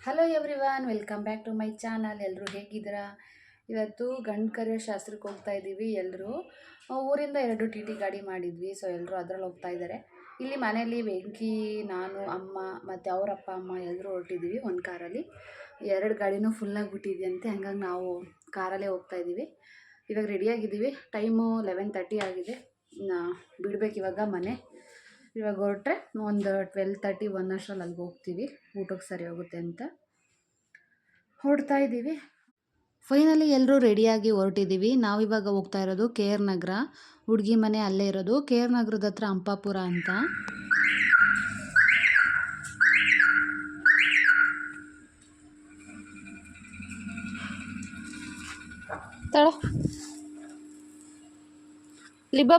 Hello everyone welcome back to my channel ಎಲ್ಲರೂ ಹೇಗಿದ್ದೀರಾ? ಇವತ್ತು ಗಂಡು ಕರೆಯೋ ಶಾಸ್ತ್ರಕ್ಕೆ ಹೋಗ್ತಾ ಇದ್ದೀವಿ ಎಲ್ಲರೂ ಊರಿಂದ ಎರಡು ಟಿ ಟಿ ಗಾಡಿ ಮಾಡಿದ್ವಿ ಸೊ ಎಲ್ಲರೂ ಅದರಲ್ಲಿ ಹೋಗ್ತಾ ಇದ್ದಾರೆ. ಇಲ್ಲಿ ಮನೆಯಲ್ಲಿ ವೆಂಕಿ, ನಾನು, ಅಮ್ಮ ಮತ್ತು ಅವ್ರ ಅಪ್ಪ, ಅಮ್ಮ ಎಲ್ಲರೂ ಹೊರಟಿದ್ದೀವಿ ಒಂದು ಕಾರಲ್ಲಿ. ಎರಡು ಗಾಡಿನೂ ಫುಲ್ಲಾಗಿ ಬಿಟ್ಟಿದೆಯಂತೆ, ಹಂಗಾಗಿ ನಾವು ಕಾರಲ್ಲೇ ಹೋಗ್ತಾ ಇದ್ದೀವಿ. ಇವಾಗ ರೆಡಿಯಾಗಿದ್ದೀವಿ ಟೈಮು ಲೆವೆನ್ ತರ್ಟಿ ಆಗಿದೆ. ಬಿಡ್ಬೇಕು ಇವಾಗ ಮನೆ. ಇವಾಗ ಹೊರಟ್ರೆ ಒಂದು ಟ್ವೆಲ್ ತರ್ಟಿ ಒನ್ ಅಷ್ಟರಲ್ಲಿ ಅಲ್ಲಿಗೆ ಹೋಗ್ತೀವಿ. ಊಟಕ್ಕೆ ಸರಿ ಹೋಗುತ್ತೆ ಅಂತ. ಹೊರಡ್ತಾ ಇದ್ದೀವಿ. ಫೈನಲಿ ಎಲ್ಲರೂ ರೆಡಿಯಾಗಿ ಹೊರಟಿದ್ದೀವಿ. ನಾವಿವಾಗ ಹೋಗ್ತಾ ಇರೋದು ಕೆ ಆರ್ ನಗರ. ಹುಡುಗಿ ಮನೆ ಅಲ್ಲೇ ಇರೋದು. ಕೆ ಆರ್ ನಗರದ ಹತ್ರ ಅಂಪಾಪುರ ಅಂತ.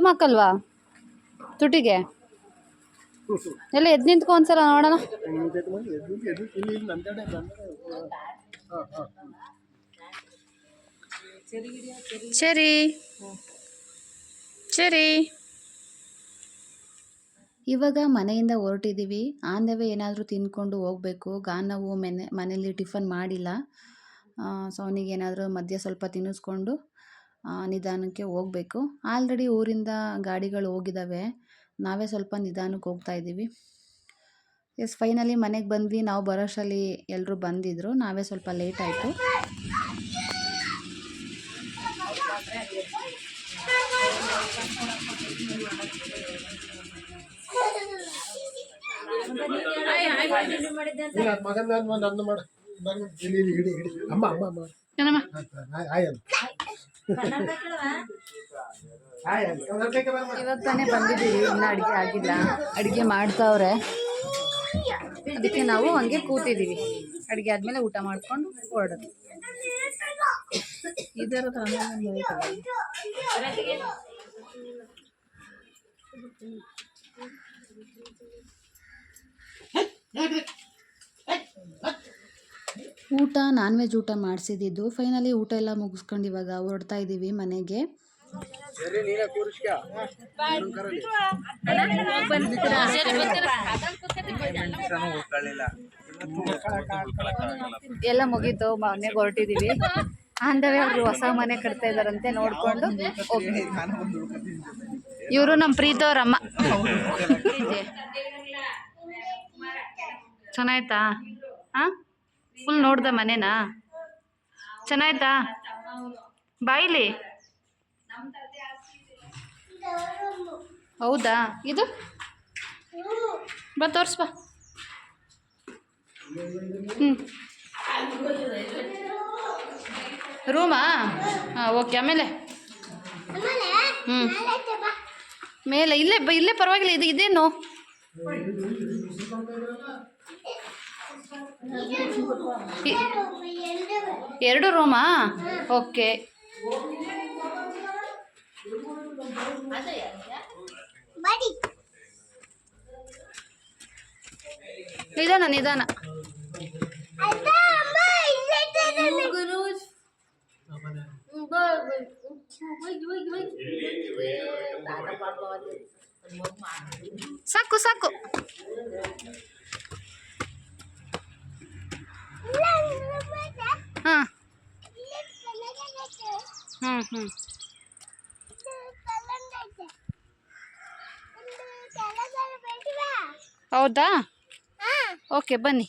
ಹಾಕಲ್ವಾ ತುಟಿಗೆ? ಎಲ್ಲ ಎದ್ದು ನಿಂತ್ಕೊ ಒಂದ್ಸಲ ನೋಡೋಣ. ಸರಿ. ಸರಿ. ಇವಾಗ ಮನೆಯಿಂದ ಹೊರಟಿದ್ದೀವಿ. ಆನ್ ದ ವೇ ಏನಾದರೂ ತಿಂದ್ಕೊಂಡು ಹೋಗಬೇಕು. ಗಾನವು ನಾವು ಮನೆ ಮನೇಲಿ ಟಿಫನ್ ಮಾಡಿಲ್ಲ. ಸೊ ಅವನಿಗೆ ಏನಾದರೂ ಮಧ್ಯ ಸ್ವಲ್ಪ ತಿನ್ನಿಸ್ಕೊಂಡು ನಿಧಾನಕ್ಕೆ ಹೋಗಬೇಕು. ಆಲ್ರೆಡಿ ಊರಿಂದ ಗಾಡಿಗಳು ಹೋಗಿದ್ದಾವೆ. ನಾವೇ ಸ್ವಲ್ಪ ನಿಧಾನಕ್ಕೆ ಹೋಗ್ತಾ ಇದ್ದೀವಿ. ಎಸ್ ಫೈನಲಿ ಮನೆಗೆ ಬಂದ್ವಿ. ನಾವು ಬರೋಷ್ಟರಲ್ಲಿ ಎಲ್ಲರೂ ಬಂದಿದ್ರು. ನಾವೇ ಸ್ವಲ್ಪ ಲೇಟ್ ಆಯಿತು. ಅಮ್ಮ ಅಮ್ಮ ಅಮ್ಮ ಇವಾಗ ತಾನೇ ಬಂದಿದ್ದೀವಿ, ಇನ್ನೂ ಅಡುಗೆ ಆಗಿಲ್ಲ. ಅಡುಗೆ ಮಾಡ್ತಾವ್ರೆ. ಅದಕ್ಕೆ ನಾವು ಹಂಗೆ ಕೂತಿದ್ದೀವಿ. ಅಡುಗೆ ಆದ್ಮೇಲೆ ಊಟ ಮಾಡ್ಕೊಂಡು ಹೊರಡೋದು. ಇದರ ಊಟ ನಾನ್ ವೆಜ್ ಊಟ ಮಾಡಿಸಿದ್ದು. ಫೈನಲಿ ಊಟ ಎಲ್ಲ ಮುಗಿಸ್ಕೊಂಡು ಇವಾಗ ಹೊರಡ್ತಾ ಇದ್ದೀವಿ ಮನೆಗೆ. ಎಲ್ಲ ಮುಗೀತು, ಮನೆಗೆ ಹೊರಟಿದೀವಿ. ಅಂದವೇ ಅವರು ಹೊಸ ಮನೆ ಕಟ್ತಾ ಇದಾರಂತೆ ನೋಡ್ಕೊಂಡು ಇವರು ನಮ್ಮ ಪ್ರೀತವ್ರಮ್ಮ ಚೆನ್ನಾಯ್ತಾ? ಹಾಂ ಫುಲ್ ನೋಡ್ದ ಮನೆನಾ? ಚೆನ್ನಾಯ್ತಾ? ಬಾಯಿಲಿ? ಹೌದಾ? ಇದು? ಬಾ ತೋರಿಸ್ಬಾ. ಹ್ಞೂ ರೂಮಾ? ಹಾಂ ಓಕೆ. ಆಮೇಲೆ? ಹ್ಞೂ ಮೇಲೆ ಇಲ್ಲೇ ಬ- ಇಲ್ಲೇ ಪರವಾಗಿಲ್ಲ. ಇದು ಇದೇನು? ಎರಡು ರೂಮಾ? ಓಕೆ. ನಿಧಾನ ನಿಧಾನ ಸಾಕು ಸಾಕು ಹಾಂ ಹ್ಞೂ ಹ್ಞೂ ಹೌದಾ? ಓಕೆ ಬನ್ನಿ.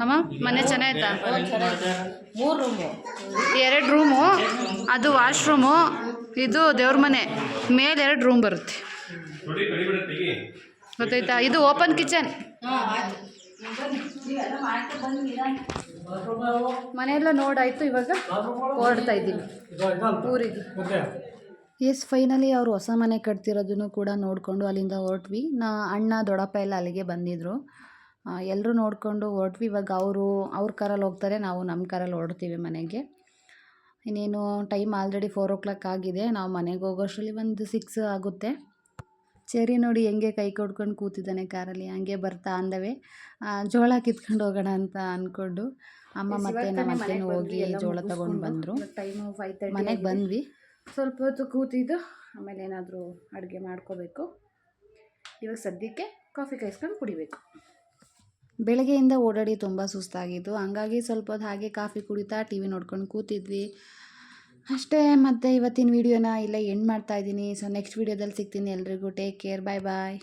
ಅಮ್ಮ ಮನೆ ಚೆನ್ನಾಯ್ತಾ? ಮೂರು ರೂಮು. ಎರಡು ರೂಮು ಅದು ವಾಶ್ರೂಮು ಇದು ದೇವ್ರ ಮನೆ. ಮೇಲೆ ಎರಡು ರೂಮ್ ಬರುತ್ತೆ. ಗೊತ್ತಾಯ್ತಾ? ಇದು ಓಪನ್ ಕಿಚನ್. ಮನೆಯೆಲ್ಲ ನೋಡಾಯ್ತು ಇವಾಗ? ಹೊರಡ್ತಾ ಇದ್ದೀವಿ. ಊರಿಗೆ. ಎಸ್ ಫೈನಲಿ ಅವರು ಹೊಸ ಮನೆ ಕಟ್ತಿರೋದನ್ನು ಕೂಡ ನೋಡಿಕೊಂಡು ಅಲ್ಲಿಂದ ಹೊರಟ್ವಿ. ನಾ ಅಣ್ಣ ದೊಡ್ಡಪ್ಪ ಎಲ್ಲ ಅಲ್ಲಿಗೆ ಬಂದಿದ್ದರು ಎಲ್ಲರೂ ನೋಡಿಕೊಂಡು ಹೊರಟ್ವಿ. ಇವಾಗ ಅವರು ಅವ್ರ ಕಾರಲ್ಲಿ ಹೋಗ್ತಾರೆ ನಾವು ನಮ್ಮ ಕಾರಲ್ಲಿ ಹೊರಡ್ತೀವಿ ಮನೆಗೆ. ಇನ್ನೇನು time already four o'clock ಆಗಿದೆ. ನಾವು ಮನೆಗೆ ಹೋಗೋಷ್ಟರಲ್ಲಿ ಒಂದು ಸಿಕ್ಸ್ ಆಗುತ್ತೆ. ಚೆರಿ ನೋಡಿ ಹೆಂಗೆ ಕೈ ಕೊಡ್ಕೊಂಡು ಕೂತಿದ್ದಾನೆ ಕಾರಲ್ಲಿ. ಹಂಗೆ ಬರ್ತಾ ಅಂದವೆ. ಜೋಳ ಕಿತ್ಕೊಂಡು ಹೋಗೋಣ ಅಂತ ಅಂದ್ಕೊಂಡು ಅಮ್ಮ ಮತ್ತೆ ನಮ್ಮ ಅತ್ತೆನೂ ಹೋಗಿ ಜೋಳ ತಗೊಂಡು ಬಂದರು. ಟೈಮು ಮನೆಗೆ ಬಂದ್ವಿ. ಸ್ವಲ್ಪ ಹೊತ್ತು ಕೂತಿದ್ದು, ಆಮೇಲೆ ಏನಾದರೂ ಅಡುಗೆ ಮಾಡ್ಕೋಬೇಕು. ಇವಾಗ ಸದ್ಯಕ್ಕೆ ಕಾಫಿ ಕಾಯಿಸ್ಕೊಂಡು ಕುಡಿಬೇಕು. ಬೆಳಗ್ಗೆಯಿಂದ ಓಡಾಡಿ ತುಂಬ ಸುಸ್ತಾಗಿದ್ದು ಹಂಗಾಗಿ ಸ್ವಲ್ಪ ಹೊತ್ತು ಹಾಗೆ ಕಾಫಿ ಕುಡಿತಾ ಟಿ ವಿ ನೋಡ್ಕೊಂಡು ಕೂತಿದ್ವಿ. ಅಷ್ಟೇ, ಮತ್ತು ಇವತ್ತಿನ ವೀಡಿಯೋನ ಇಲ್ಲೇ ಎಂಡ್ ಮಾಡ್ತಾ ಇದ್ದೀನಿ. ಸೊ ನೆಕ್ಸ್ಟ್ ವೀಡಿಯೋದಲ್ಲಿ ಸಿಗ್ತೀನಿ ಎಲ್ರಿಗೂ. ಟೇಕ್ ಕೇರ್ ಬಾಯ್ ಬಾಯ್